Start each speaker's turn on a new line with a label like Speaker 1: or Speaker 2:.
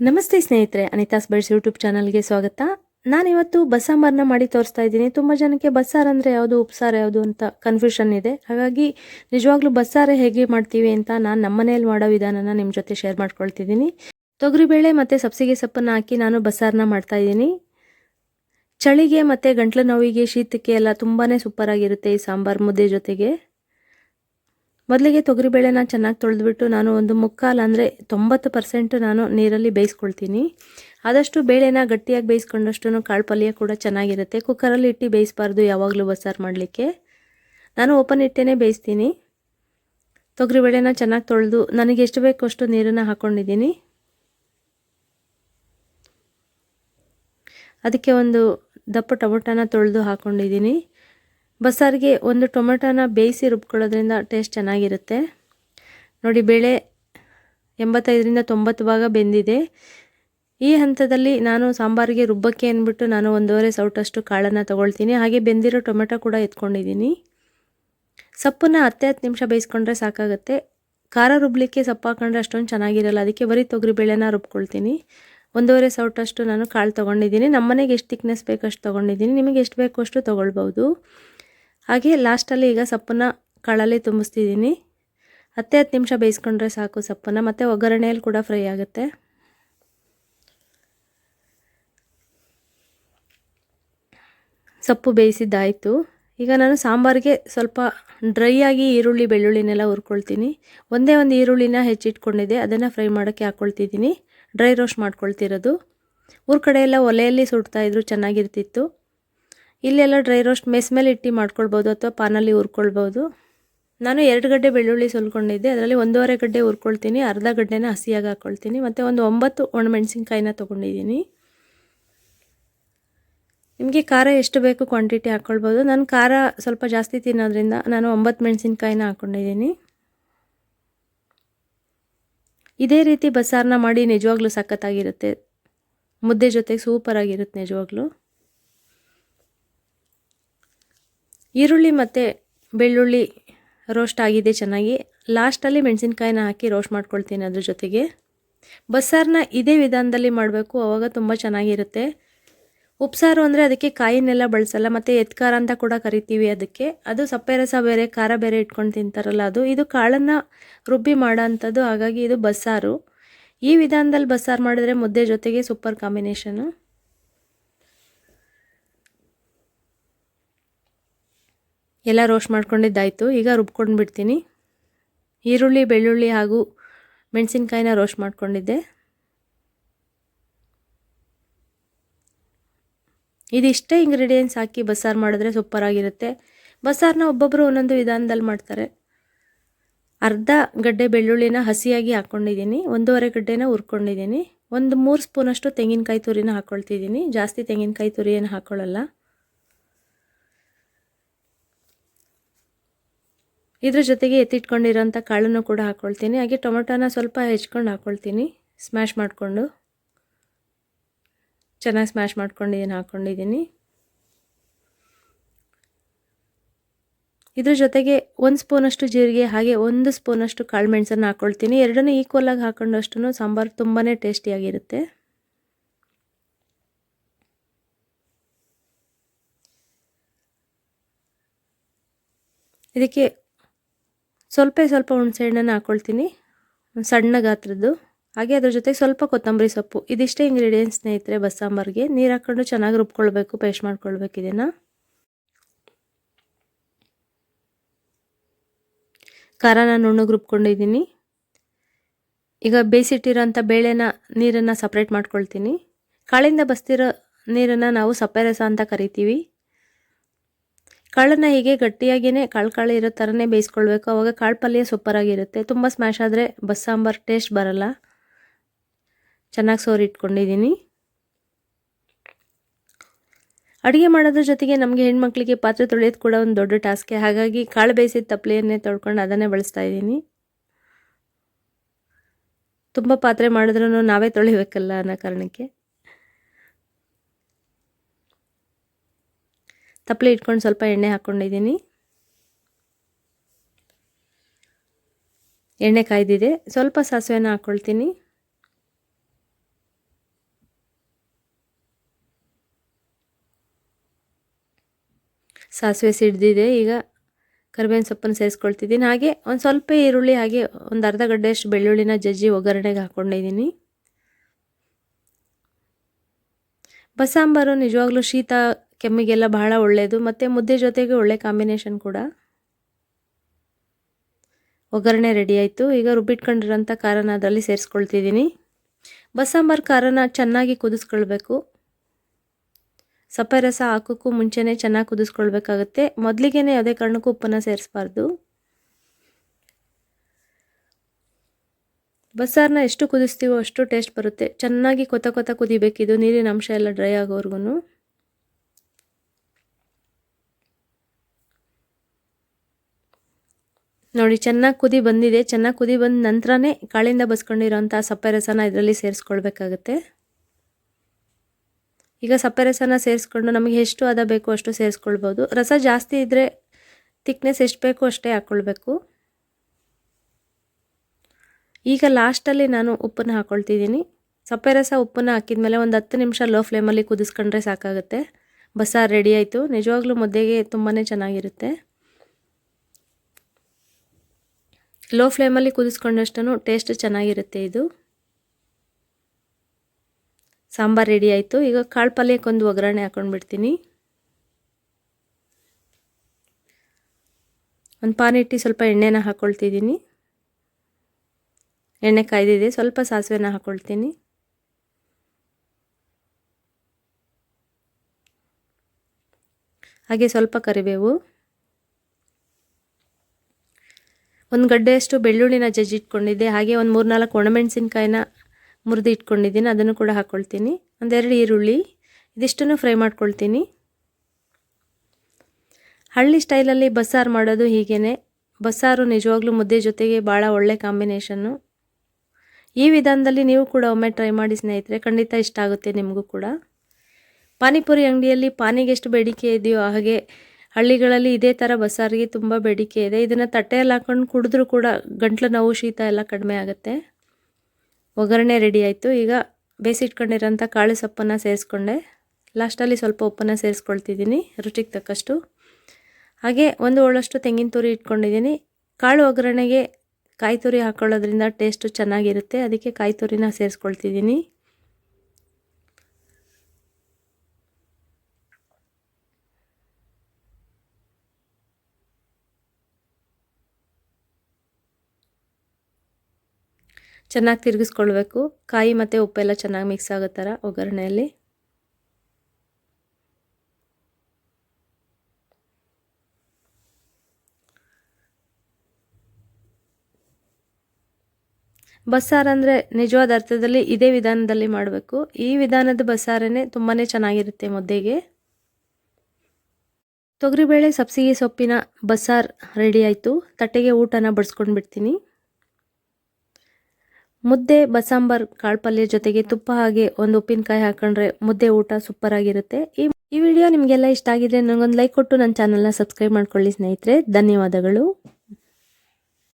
Speaker 1: ನಮಸ್ತೆ ಸ್ನೇಹಿತರೆ, ಅನಿತಾಸ್ ಬಳಸಿ ಯೂಟ್ಯೂಬ್ ಚಾನಲ್ಗೆ ಸ್ವಾಗತ. ನಾನಿವತ್ತು ಬಸ್ಸಾಂಬಾರನ್ನ ಮಾಡಿ ತೋರಿಸ್ತಾ ಇದ್ದೀನಿ. ತುಂಬ ಜನಕ್ಕೆ ಬಸ್ಸಾರು ಅಂದರೆ ಯಾವುದು, ಉಪ್ಸಾರು ಯಾವುದು ಅಂತ ಕನ್ಫ್ಯೂಷನ್ ಇದೆ. ಹಾಗಾಗಿ ನಿಜವಾಗ್ಲೂ ಬಸ್ಸಾರು ಹೇಗೆ ಮಾಡ್ತೀವಿ ಅಂತ ನಾನು ನಮ್ಮನೇಲಿ ಮಾಡೋ ವಿಧಾನನ ನಿಮ್ಮ ಜೊತೆ ಶೇರ್ ಮಾಡ್ಕೊಳ್ತಿದ್ದೀನಿ. ತೊಗರಿಬೇಳೆ ಮತ್ತು ಸಬ್ಸಿಗೆ ಸೊಪ್ಪನ್ನು ಹಾಕಿ ನಾನು ಬಸ್ಸಾರನ್ನ ಮಾಡ್ತಾ ಇದ್ದೀನಿ. ಚಳಿಗೆ ಮತ್ತು ಗಂಟ್ಲು ನೋವಿಗೆ ಶೀತಕ್ಕೆ ಎಲ್ಲ ತುಂಬಾ ಸೂಪರಾಗಿರುತ್ತೆ ಈ ಸಾಂಬಾರು ಮುದ್ದೆ ಜೊತೆಗೆ. ಮೊದಲಿಗೆ ತೊಗರಿಬೇಳೆನ ಚೆನ್ನಾಗಿ ತೊಳೆದ್ಬಿಟ್ಟು ನಾನು ಒಂದು ಮುಕ್ಕಾಲು ಅಂದರೆ ತೊಂಬತ್ತು ಪರ್ಸೆಂಟ್ ನಾನು ನೀರಲ್ಲಿ ಬೇಯಿಸ್ಕೊಳ್ತೀನಿ. ಆದಷ್ಟು ಬೇಳೆನ ಗಟ್ಟಿಯಾಗಿ ಬೇಯಿಸ್ಕೊಂಡಷ್ಟು ಕಾಳು ಪಲ್ಯ ಕೂಡ ಚೆನ್ನಾಗಿರುತ್ತೆ. ಕುಕ್ಕರಲ್ಲಿ ಇಟ್ಟು ಬೇಯಿಸಬಾರ್ದು ಯಾವಾಗಲೂ ಬಸ್ಸಾರು ಮಾಡಲಿಕ್ಕೆ. ನಾನು ಓಪನ್ ಇಟ್ಟೇ ಬೇಯಿಸ್ತೀನಿ. ತೊಗರಿಬೇಳೆನ ಚೆನ್ನಾಗಿ ತೊಳೆದು ನನಗೆ ಎಷ್ಟು ಬೇಕು ಅಷ್ಟು ನೀರನ್ನು ಹಾಕ್ಕೊಂಡಿದ್ದೀನಿ ಅದಕ್ಕೆ ಒಂದು ದಪ್ಪ ಟೊಮೊಟೊನ ತೊಳೆದು ಹಾಕ್ಕೊಂಡಿದ್ದೀನಿ ಬಸ್ಸಾರಿಗೆ ಒಂದು ಟೊಮೆಟೊನ ಬೇಯಿಸಿ ರುಬ್ಕೊಳ್ಳೋದ್ರಿಂದ ಟೇಸ್ಟ್ ಚೆನ್ನಾಗಿರುತ್ತೆ. ನೋಡಿ, ಬೇಳೆ ಎಂಬತ್ತೈದರಿಂದ ತೊಂಬತ್ತು ಭಾಗ ಬೆಂದಿದೆ. ಈ ಹಂತದಲ್ಲಿ ನಾನು ಸಾಂಬಾರಿಗೆ ರುಬ್ಬಕ್ಕೆ ಅಂದ್ಬಿಟ್ಟು ನಾನು ಒಂದೂವರೆ ಸೌಟಷ್ಟು ಕಾಳನ್ನು ತೊಗೊಳ್ತೀನಿ. ಹಾಗೆ ಬೆಂದಿರೋ ಟೊಮೆಟೊ ಕೂಡ ಎತ್ಕೊಂಡಿದ್ದೀನಿ. ಸಪ್ಪನ್ನ ಹತ್ತೆ ಹತ್ತು ನಿಮಿಷ ಬೇಯಿಸ್ಕೊಂಡ್ರೆ ಸಾಕಾಗುತ್ತೆ. ಖಾರ ರುಬ್ಲಿಕ್ಕೆ ಸೊಪ್ಪು ಹಾಕೊಂಡ್ರೆ ಅಷ್ಟೊಂದು ಚೆನ್ನಾಗಿರಲ್ಲ. ಅದಕ್ಕೆ ಬರೀ ತೊಗರಿ ಬೇಳೆನ ರುಬ್ಕೊಳ್ತೀನಿ. ಒಂದೂವರೆ ಸೌಟಷ್ಟು ನಾನು ಕಾಳು ತೊಗೊಂಡಿದ್ದೀನಿ. ನಮ್ಮನೆಗೆ ಎಷ್ಟು ತಿಕ್ನೆಸ್ ಬೇಕಷ್ಟು ತೊಗೊಂಡಿದ್ದೀನಿ. ನಿಮಗೆ ಎಷ್ಟು ಬೇಕು ಅಷ್ಟು ತೊಗೊಳ್ಬೋದು ಹಾಗೆ ಲಾಸ್ಟಲ್ಲಿ ಈಗ ಸೊಪ್ಪನ್ನು ಕಾಳಲ್ಲಿ ತುಂಬಿಸ್ತಿದ್ದೀನಿ. ಹತ್ತೇ ಹತ್ತು ನಿಮಿಷ ಬೇಯಿಸ್ಕೊಂಡ್ರೆ ಸಾಕು ಸೊಪ್ಪನ್ನು, ಮತ್ತು ಒಗ್ಗರಣೆಯಲ್ಲಿ ಕೂಡ ಫ್ರೈ ಆಗುತ್ತೆ. ಸೊಪ್ಪು ಬೇಯಿಸಿದ್ದಾಯಿತು. ಈಗ ನಾನು ಸಾಂಬಾರಿಗೆ ಸ್ವಲ್ಪ ಡ್ರೈ ಆಗಿ ಈರುಳ್ಳಿ, ಬೆಳ್ಳುಳ್ಳಿನೆಲ್ಲ ಹುರ್ಕೊಳ್ತೀನಿ. ಒಂದೇ ಒಂದು ಈರುಳ್ಳಿನ ಹೆಚ್ಚಿಟ್ಕೊಂಡಿದ್ದೆ, ಅದನ್ನು ಫ್ರೈ ಮಾಡೋಕ್ಕೆ ಹಾಕ್ಕೊಳ್ತಿದ್ದೀನಿ ಡ್ರೈ ರೋಸ್ಟ್ ಮಾಡ್ಕೊಳ್ತಿರೋದು. ಊರ ಕಡೆಯೆಲ್ಲ ಒಲೆಯಲ್ಲಿ ಸುಡ್ತಾಯಿದ್ರು ಚೆನ್ನಾಗಿರ್ತಿತ್ತು. ಇಲ್ಲೆಲ್ಲ ಡ್ರೈ ರೋಸ್ಟ್ ಮೆಸ್ ಮೇಲೆ ಇಟ್ಟು ಮಾಡ್ಕೊಳ್ಬೋದು ಅಥವಾ ಪಾನಲ್ಲಿ ಹುರ್ಕೊಳ್ಬೋದು. ನಾನು ಎರಡು ಗಡ್ಡೆ ಬೆಳ್ಳುಳ್ಳಿ ಸುಲ್ಕೊಂಡಿದ್ದೆ. ಅದರಲ್ಲಿ ಒಂದೂವರೆ ಗಡ್ಡೆ ಹುರ್ಕೊಳ್ತೀನಿ. ಅರ್ಧ ಗಡ್ಡೆನ ಹಸಿಯಾಗಿ ಹಾಕ್ಕೊಳ್ತೀನಿ ಮತ್ತು ಒಂದು ಒಂಬತ್ತು ಒಣಮೆಣಸಿನ್ಕಾಯಿನ ತೊಗೊಂಡಿದ್ದೀನಿ. ನಿಮಗೆ ಖಾರ ಎಷ್ಟು ಬೇಕು ಕ್ವಾಂಟಿಟಿ ಹಾಕ್ಕೊಳ್ಬೋದು ನಾನು ಖಾರ ಸ್ವಲ್ಪ ಜಾಸ್ತಿ ತಿನ್ನೋದ್ರಿಂದ ನಾನು ಒಂಬತ್ತು ಮೆಣಸಿನ್ಕಾಯಿನ ಹಾಕ್ಕೊಂಡಿದ್ದೀನಿ ಇದೇ ರೀತಿ ಬಸ್ಸಾರನ್ನ ಮಾಡಿ ನಿಜವಾಗ್ಲೂ ಸಖತ್ತಾಗಿರುತ್ತೆ. ಮುದ್ದೆ ಜೊತೆಗೆ ಸೂಪರಾಗಿರುತ್ತೆ ನಿಜವಾಗ್ಲೂ. ಈರುಳ್ಳಿ ಮತ್ತು ಬೆಳ್ಳುಳ್ಳಿ ರೋಸ್ಟ್ ಆಗಿದೆ ಚೆನ್ನಾಗಿ. ಲಾಸ್ಟಲ್ಲಿ ಮೆಣಸಿನ್ಕಾಯಿನ ಹಾಕಿ ರೋಸ್ಟ್ ಮಾಡ್ಕೊಳ್ತೀನಿ ಅದ್ರ ಜೊತೆಗೆ. ಬಸ್ಸಾರನ್ನ ಇದೇ ವಿಧಾನದಲ್ಲಿ ಮಾಡಬೇಕು, ಅವಾಗ ತುಂಬ ಚೆನ್ನಾಗಿರುತ್ತೆ. ಉಪ್ಸಾರು ಅಂದರೆ ಅದಕ್ಕೆ ಕಾಯಿನೆಲ್ಲ ಬಳಸಲ್ಲ, ಮತ್ತು ಎತ್ಕಾರ ಅಂತ ಕೂಡ ಕರಿತೀವಿ ಅದಕ್ಕೆ. ಅದು ಸಪ್ಪೆ ರಸ ಬೇರೆ, ಖಾರ ಬೇರೆ ಇಟ್ಕೊಂಡು ತಿಂತಾರಲ್ಲ ಅದು. ಇದು ಕಾಳನ್ನು ರುಬ್ಬಿ ಮಾಡೋಂಥದ್ದು ಹಾಗಾಗಿ ಇದು ಬಸ್ಸಾರು. ಈ ವಿಧಾನದಲ್ಲಿ ಬಸ್ಸಾರು ಮಾಡಿದ್ರೆ ಮುದ್ದೆ ಜೊತೆಗೆ ಸೂಪರ್ ಕಾಂಬಿನೇಷನು ಎಲ್ಲ ರೋಸ್ಟ್ ಮಾಡ್ಕೊಂಡಿದ್ದಾಯಿತು. ಈಗ ರುಬ್ಕೊಂಡು ಬಿಡ್ತೀನಿ ಈರುಳ್ಳಿ, ಬೆಳ್ಳುಳ್ಳಿ ಹಾಗೂ ಮೆಣಸಿನ್ಕಾಯಿನ ರೋಸ್ಟ್ ಮಾಡ್ಕೊಂಡಿದ್ದೆ. ಇದಿಷ್ಟೇ ಇಂಗ್ರೀಡಿಯೆಂಟ್ಸ್ ಹಾಕಿ ಬಸ್ಸಾರು ಮಾಡಿದ್ರೆ ಸೂಪರಾಗಿರುತ್ತೆ. ಬಸ್ಸಾರನ್ನ ಒಬ್ಬೊಬ್ಬರು ಒಂದೊಂದು ವಿಧಾನದಲ್ಲಿ ಮಾಡ್ತಾರೆ. ಅರ್ಧ ಗಡ್ಡೆ ಬೆಳ್ಳುಳ್ಳಿನ ಹಸಿಯಾಗಿ ಹಾಕ್ಕೊಂಡಿದ್ದೀನಿ. ಒಂದೂವರೆ ಗಡ್ಡೆನ ಹುರ್ಕೊಂಡಿದ್ದೀನಿ. ಒಂದು ಮೂರು ಸ್ಪೂನಷ್ಟು ತೆಂಗಿನಕಾಯಿ ತುರಿನ ಹಾಕ್ಕೊಳ್ತಿದ್ದೀನಿ ಜಾಸ್ತಿ ತೆಂಗಿನಕಾಯಿ ತುರಿಯನ್ನು ಹಾಕ್ಕೊಳ್ಳಲ್ಲ ಇದ್ರ ಜೊತೆಗೆ ಎತ್ತಿಟ್ಕೊಂಡಿರೋಂಥ ಕಾಳನ್ನು ಕೂಡ ಹಾಕ್ಕೊಳ್ತೀನಿ ಹಾಗೆ ಟೊಮೊಟೊನ ಸ್ವಲ್ಪ ಹೆಚ್ಕೊಂಡು ಹಾಕ್ಕೊಳ್ತೀನಿ ಸ್ಮ್ಯಾಶ್ ಮಾಡಿಕೊಂಡು. ಚೆನ್ನಾಗಿ ಸ್ಮ್ಯಾಶ್ ಮಾಡ್ಕೊಂಡಿದ್ದೀನಿ ಹಾಕ್ಕೊಂಡಿದ್ದೀನಿ ಇದ್ರ ಜೊತೆಗೆ ಒಂದು ಸ್ಪೂನಷ್ಟು ಜೀರಿಗೆ, ಹಾಗೆ ಒಂದು ಸ್ಪೂನಷ್ಟು ಕಾಳು ಮೆಣಸನ್ನು ಹಾಕ್ಕೊಳ್ತೀನಿ ಎರಡನ್ನೂ ಈಕ್ವಲಾಗಿ ಹಾಕೊಂಡಷ್ಟು ಸಾಂಬಾರು ತುಂಬಾ ಟೇಸ್ಟಿಯಾಗಿರುತ್ತೆ ಇದಕ್ಕೆ ಸ್ವಲ್ಪ ಸ್ವಲ್ಪ ಹುಣಸೆಹಣ್ಣನ್ನು ಹಾಕ್ಕೊಳ್ತೀನಿ ಸಣ್ಣ ಗಾತ್ರದ್ದು. ಹಾಗೆ ಅದ್ರ ಜೊತೆಗೆ ಸ್ವಲ್ಪ ಕೊತ್ತಂಬರಿ ಸೊಪ್ಪು. ಇದಿಷ್ಟೇ ಇಂಗ್ರೀಡಿಯೆಂಟ್ಸ್ ಸ್ನೇಹಿತರೆ ಬಸ್ಸಾಂಬಾರಿಗೆ. ನೀರು ಹಾಕ್ಕೊಂಡು ಚೆನ್ನಾಗಿ ರುಬ್ಕೊಳ್ಬೇಕು ಪೇಸ್ಟ್ ಮಾಡ್ಕೊಳ್ಬೇಕು ಇದನ್ನು ನಾನು ನುಣ್ಣಗೆ ರುಬ್ಕೊಂಡಿದ್ದೀನಿ. ಈಗ ಬೇಯಿಸಿಟ್ಟಿರೋಂಥ ಬೇಳೆನ, ನೀರನ್ನು ಸಪ್ರೇಟ್ ಮಾಡ್ಕೊಳ್ತೀನಿ. ಕಾಳಿಂದ ಬಸ್ತಿರೋ ನೀರನ್ನು ನಾವು ಸಪ್ಪೆ ರಸ ಅಂತ ಕರಿತೀವಿ. ಕಾಳನ್ನು ಹೀಗೆ ಗಟ್ಟಿಯಾಗಿಯೇ ಕಾಳು ಕಾಳು ಇರೋ ಥರನೇ ಬೇಯಿಸ್ಕೊಳ್ಬೇಕು. ಅವಾಗ ಕಾಳು ಪಲ್ಯ ಸೂಪರಾಗಿರುತ್ತೆ ತುಂಬ ಸ್ಮ್ಯಾಶ್ ಆದರೆ ಬಸ್ ಸಾಂಬಾರು ಟೇಸ್ಟ್ ಬರಲ್ಲ. ಚೆನ್ನಾಗಿ ಸೋರಿ ಇಟ್ಕೊಂಡಿದ್ದೀನಿ ಅಡುಗೆ ಮಾಡೋದ್ರ ಜೊತೆಗೆ ನಮಗೆ ಹೆಣ್ಮಕ್ಳಿಗೆ ಪಾತ್ರೆ ತೊಳೆಯೋದು ಕೂಡ ಒಂದು ದೊಡ್ಡ ಟಾಸ್ಕೆ ಹಾಗಾಗಿ ಕಾಳು ಬೇಯಿಸಿದ ತಪ್ಪಲೆಯನ್ನೇ ತೊಳ್ಕೊಂಡು ಅದನ್ನೇ ಬಳಸ್ತಾ ಇದ್ದೀನಿ. ತುಂಬ ಪಾತ್ರೆ ಮಾಡಿದ್ರೂ ನಾವೇ ತೊಳಿಬೇಕಲ್ಲ ಅನ್ನೋ ಕಾರಣಕ್ಕೆ. ತಪ್ಪಲೆ ಇಟ್ಕೊಂಡು ಸ್ವಲ್ಪ ಎಣ್ಣೆ ಹಾಕ್ಕೊಂಡಿದ್ದೀನಿ ಎಣ್ಣೆ ಕಾಯ್ದಿದೆ. ಸ್ವಲ್ಪ ಸಾಸಿವೆನ ಹಾಕ್ಕೊಳ್ತೀನಿ ಸಾಸಿವೆ ಸಿಡ್ದಿದೆ. ಈಗ ಕರಿಬೇವಿನ ಸೊಪ್ಪನ್ನು ಸೇರಿಸ್ಕೊಳ್ತಿದ್ದೀನಿ. ಹಾಗೆ ಒಂದು ಸ್ವಲ್ಪ ಈರುಳ್ಳಿ, ಹಾಗೆ ಒಂದು ಅರ್ಧ ಗಡ್ಡೆಯಷ್ಟು ಬೆಳ್ಳುಳ್ಳಿನ ಜಜ್ಜಿ ಒಗ್ಗರಣೆಗೆ ಹಾಕ್ಕೊಂಡಿದ್ದೀನಿ ಬಸ್ಸಾಂಬಾರು ನಿಜವಾಗ್ಲೂ ಶೀತ ಕೆಮ್ಮಿಗೆಲ್ಲ ಬಹಳ ಒಳ್ಳೆಯದು ಮತ್ತು ಮುದ್ದೆ ಜೊತೆಗೆ ಒಳ್ಳೆ ಕಾಂಬಿನೇಷನ್ ಕೂಡ. ಒಗ್ಗರಣೆ ರೆಡಿ ಆಯಿತು. ಈಗ ರುಬ್ಬಿಟ್ಕೊಂಡಿರೋಂಥ ಖಾರನ ಅದರಲ್ಲಿ ಸೇರಿಸ್ಕೊಳ್ತಿದ್ದೀನಿ. ಬಸ್ಸಾಂಬಾರು ಖಾರನ ಚೆನ್ನಾಗಿ ಕುದಿಸ್ಕೊಳ್ಬೇಕು. ಸಪ್ಪೆ ರಸ ಹಾಕೋಕ್ಕೂ ಮುಂಚೆನೇ ಚೆನ್ನಾಗಿ ಕುದಿಸ್ಕೊಳ್ಬೇಕಾಗತ್ತೆ. ಮೊದಲಿಗೆ ಯಾವುದೇ ಕಾರಣಕ್ಕೂ ಉಪ್ಪನ್ನು ಸೇರಿಸ್ಬಾರ್ದು. ಬಸ್ಸಾರನ್ನ ಎಷ್ಟು ಕುದಿಸ್ತೀವೋ ಅಷ್ಟು ಟೇಸ್ಟ್ ಬರುತ್ತೆ. ಚೆನ್ನಾಗಿ ಕೊತ ಕೊತ ಕುದಿಬೇಕಿದು, ನೀರಿನ ಅಂಶ ಎಲ್ಲ ಡ್ರೈ ಆಗೋವರೆಗೂ ನೋಡಿ, ಚೆನ್ನಾಗಿ ಕುದಿ ಬಂದಿದೆ. ಚೆನ್ನಾಗಿ ಕುದಿ ಬಂದ ನಂತರನೇ ಕಾಳಿಂದ ಬಸ್ಕೊಂಡಿರೋಂಥ ಸಪ್ಪೆ ರಸನ ಇದರಲ್ಲಿ ಸೇರಿಸ್ಕೊಳ್ಬೇಕಾಗತ್ತೆ. ಈಗ ಸಪ್ಪೆ ರಸನ ಸೇರಿಸ್ಕೊಂಡು ನಮಗೆ ಎಷ್ಟು ಅದ ಬೇಕು ಅಷ್ಟು ಸೇರಿಸ್ಕೊಳ್ಬೋದು. ರಸ ಜಾಸ್ತಿ ಇದ್ದರೆ ತಿಕ್ನೆಸ್ ಎಷ್ಟು ಬೇಕು ಅಷ್ಟೇ ಹಾಕ್ಕೊಳ್ಬೇಕು ಈಗ ಲಾಸ್ಟಲ್ಲಿ ನಾನು ಉಪ್ಪನ್ನು ಹಾಕ್ಕೊಳ್ತಿದ್ದೀನಿ ಸಪ್ಪೆ ರಸ ಉಪ್ಪನ್ನು ಹಾಕಿದ ಮೇಲೆ ಒಂದು ಹತ್ತು ನಿಮಿಷ ಲೋ ಫ್ಲೇಮಲ್ಲಿ ಕುದಿಸ್ಕೊಂಡ್ರೆ ಸಾಕಾಗುತ್ತೆ. ಬಸ್ಸಾರು ರೆಡಿ ಆಯಿತು. ನಿಜವಾಗ್ಲೂ ಮುದ್ದೆಗೆ ತುಂಬಾ ಚೆನ್ನಾಗಿರುತ್ತೆ. ಲೋ ಫ್ಲೇಮಲ್ಲಿ ಕುದಿಸ್ಕೊಂಡಷ್ಟು ಟೇಸ್ಟ್ ಚೆನ್ನಾಗಿರುತ್ತೆ ಇದು. ಸಾಂಬಾರು ರೆಡಿ ಆಯಿತು. ಈಗ ಕಾಳು ಪಲ್ಯಕ್ಕೊಂದು ಒಗ್ಗರಣೆ ಹಾಕ್ಕೊಂಡ್ಬಿಡ್ತೀನಿ ಒಂದು ಪಾನ್ ಇಟ್ಟು ಸ್ವಲ್ಪ ಎಣ್ಣೆನ ಹಾಕ್ಕೊಳ್ತಿದ್ದೀನಿ ಎಣ್ಣೆ ಕಾಯ್ದಿದೆ. ಸ್ವಲ್ಪ ಸಾಸಿವೆನ ಹಾಕ್ಕೊಳ್ತೀನಿ ಹಾಗೆ ಸ್ವಲ್ಪ ಕರಿಬೇವು. ಒಂದು ಗಡ್ಡೆಯಷ್ಟು ಬೆಳ್ಳುಳ್ಳಿನ ಜಜ್ಜಿಟ್ಕೊಂಡಿದ್ದೆ. ಹಾಗೆ ಒಂದು ಮೂರು ನಾಲ್ಕು ಒಣಮೆಣಸಿನ್ಕಾಯಿನ ಮುರಿದು ಇಟ್ಕೊಂಡಿದ್ದೀನಿ. ಅದನ್ನು ಕೂಡ ಹಾಕ್ಕೊಳ್ತೀನಿ ಒಂದೆರಡು ಈರುಳ್ಳಿ, ಇದಿಷ್ಟನ್ನು ಫ್ರೈ ಮಾಡ್ಕೊಳ್ತೀನಿ. ಹಳ್ಳಿ ಸ್ಟೈಲಲ್ಲಿ ಬಸ್ಸಾರು ಮಾಡೋದು ಹೀಗೇ ಬಸ್ಸಾರು ನಿಜವಾಗ್ಲೂ ಮುದ್ದೆ ಜೊತೆಗೆ ಭಾಳ ಒಳ್ಳೆ ಕಾಂಬಿನೇಷನ್ನು. ಈ ವಿಧಾನದಲ್ಲಿ ನೀವು ಕೂಡ ಒಮ್ಮೆ ಟ್ರೈ ಮಾಡಿ ಸ್ನೇಹಿತರೆ, ಖಂಡಿತ ಇಷ್ಟ ಆಗುತ್ತೆ ನಿಮಗೂ ಕೂಡ. ಪಾನಿಪುರಿ ಅಂಗಡಿಯಲ್ಲಿ ಪಾನಿಗೆ ಎಷ್ಟು ಬೇಡಿಕೆ ಇದೆಯೋ ಹಾಗೆ ಹಳ್ಳಿಗಳಲ್ಲಿ ಇದೇ ಥರ ಬಸ್ಸಾರಿಗೆ ತುಂಬ ಬೇಡಿಕೆ ಇದೆ. ಇದನ್ನು ತಟ್ಟೆಯಲ್ಲಿ ಹಾಕೊಂಡು ಕುಡಿದ್ರೂ ಕೂಡ ಗಂಟ್ಲು ನೋವು, ಶೀತ ಎಲ್ಲ ಕಡಿಮೆ ಆಗುತ್ತೆ. ಒಗ್ಗರಣೆ ರೆಡಿ ಆಯಿತು. ಈಗ ಬೇಯಿಸಿಟ್ಕೊಂಡಿರೋಂಥ ಕಾಳು ಸೊಪ್ಪನ್ನು ಸೇರಿಸ್ಕೊಂಡೆ. ಲಾಸ್ಟಲ್ಲಿ ಸ್ವಲ್ಪ ಉಪ್ಪನ್ನು ಸೇರಿಸ್ಕೊಳ್ತಿದ್ದೀನಿ, ರುಚಿಗೆ ತಕ್ಕಷ್ಟು. ಹಾಗೆ ಒಂದು ಒಳಷ್ಟು ತೆಂಗಿನ ತುರಿ ಇಟ್ಕೊಂಡಿದ್ದೀನಿ. ಕಾಳು ಒಗ್ಗರಣೆಗೆ ಕಾಯಿ ತುರಿ ಹಾಕ್ಕೊಳ್ಳೋದ್ರಿಂದ ಟೇಸ್ಟು ಚೆನ್ನಾಗಿರುತ್ತೆ. ಅದಕ್ಕೆ ಕಾಯಿ ತುರಿನ ಸೇರಿಸ್ಕೊಳ್ತಿದ್ದೀನಿ. ಚೆನ್ನಾಗಿ ತಿರುಗಿಸ್ಕೊಳ್ಬೇಕು. ಕಾಯಿ ಮತ್ತು ಉಪ್ಪೆಲ್ಲ ಚೆನ್ನಾಗಿ ಮಿಕ್ಸ್ ಆಗೋ ಥರ ಒಗ್ಗರಣೆಯಲ್ಲಿ. ಬಸ್ಸಾರು ಅಂದರೆ ನಿಜವಾದ ಅರ್ಥದಲ್ಲಿ ಇದೇ ವಿಧಾನದಲ್ಲಿ ಮಾಡಬೇಕು. ಈ ವಿಧಾನದ ಬಸ್ಸಾರೇ ತುಂಬಾ ಚೆನ್ನಾಗಿರುತ್ತೆ ಮುದ್ದೆಗೆ. ತೊಗರಿಬೇಳೆ ಸಬ್ಸಿಗೆ ಸೊಪ್ಪಿನ ಬಸ್ಸಾರು ರೆಡಿ ಆಯಿತು. ತಟ್ಟೆಗೆ ಊಟನ ಬಡಿಸ್ಕೊಂಡು ಬಿಡ್ತೀನಿ ಮುದ್ದೆ ಬಸಾಂಬಾರ್ ಕಾಳು ಪಲ್ಯ ಜೊತೆಗೆ ತುಪ್ಪ ಹಾಗೆ ಒಂದು ಉಪ್ಪಿನಕಾಯಿ ಹಾಕೊಂಡ್ರೆ ಮುದ್ದೆ ಊಟ ಸೂಪರ್ ಆಗಿರುತ್ತೆ. ಈ ಈ ವಿಡಿಯೋ ನಿಮಗೆಲ್ಲ ಇಷ್ಟ ಆಗಿದ್ರೆ ನನಗೊಂದು ಲೈಕ್ ಕೊಟ್ಟು ನನ್ನ ಚಾನಲ್ನ ಸಬ್ಸ್ಕ್ರೈಬ್ ಮಾಡ್ಕೊಳ್ಳಿ ಸ್ನೇಹಿತರೆ. ಧನ್ಯವಾದಗಳು.